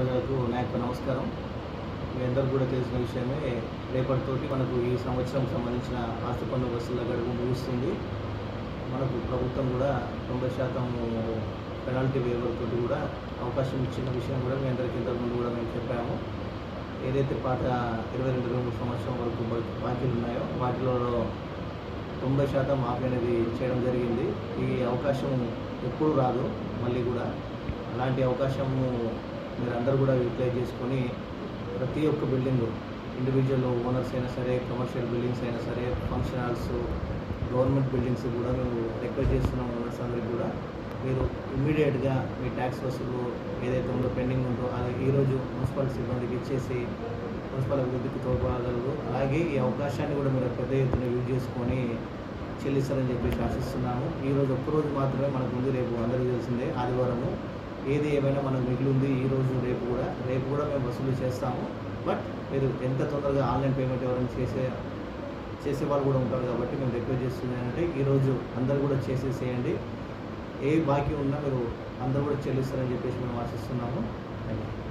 ప్రజలకు నా యొక్క నమస్కారం. మీ అందరికీ కూడా తెలిసిన విషయమే రేపటితోటి మనకు ఈ సంవత్సరం సంబంధించిన ఆస్తి పన్ను వసూల గడువు ముగుస్తుంది. మనకు ప్రభుత్వం కూడా తొంభై శాతం పెనాల్టీ వేవర్తో కూడా అవకాశం ఇచ్చిన విషయం కూడా మీ అందరికీ ఇంతకుముందు కూడా మేము చెప్పాము. ఏదైతే పాత ఇరవై రెండు రెండు సంవత్సరం వరకు బాకీలు ఉన్నాయో వాటిలో తొంభై శాతం మాఫీ అనేది చేయడం జరిగింది. ఈ అవకాశం ఎప్పుడు రాదు మళ్ళీ కూడా. అలాంటి అవకాశము అందరూ కూడా యూటిలైజ్ చేసుకొని ప్రతి ఒక్క బిల్డింగ్ ఇండివిజువల్ ఓనర్స్ అయినా సరే కమర్షియల్ బిల్డింగ్స్ అయినా సరే ఫంక్షన్ హాల్స్ గవర్నమెంట్ బిల్డింగ్స్ కూడా మేము రిక్వెస్ట్ చేస్తున్నాం ఓనర్స్ అందరికి కూడా. మీరు ఇమ్మీడియట్గా మీ ట్యాక్స్ వసూలు ఏదైతే ఉందో పెండింగ్ ఉందో అది ఈరోజు మున్సిపల్ సిబ్బందికి ఇచ్చేసి మున్సిపల్ అభివృద్ధికి తోడ్పడగలరు. అలాగే ఈ అవకాశాన్ని కూడా మీరు పెద్ద ఎత్తున యూజ్ చేసుకొని చెల్లిస్తారని చెప్పేసి ఆశిస్తున్నాము. ఈరోజు ఒక్కరోజు మాత్రమే మనకు ముందు రేపు అందరికీ తెలిసిందే ఆదివారము. ఏది ఏమైనా మనకు మిగిలి ఉంది ఈ రోజు రేపు కూడా రేపు కూడా మేము వసూలు చేస్తాము. బట్ మీరు ఎంత తొందరగా ఆన్లైన్ పేమెంట్ ఎవరైనా చేసే చేసేవాళ్ళు కూడా ఉంటారు కాబట్టి మేము రిక్వెస్ట్ చేస్తున్నానంటే ఈరోజు అందరూ కూడా చేసేసేయండి. ఏ బాకీ ఉన్నా మీరు అందరూ కూడా చెల్లిస్తారని చెప్పేసి మేము ఆశిస్తున్నాము. Thank you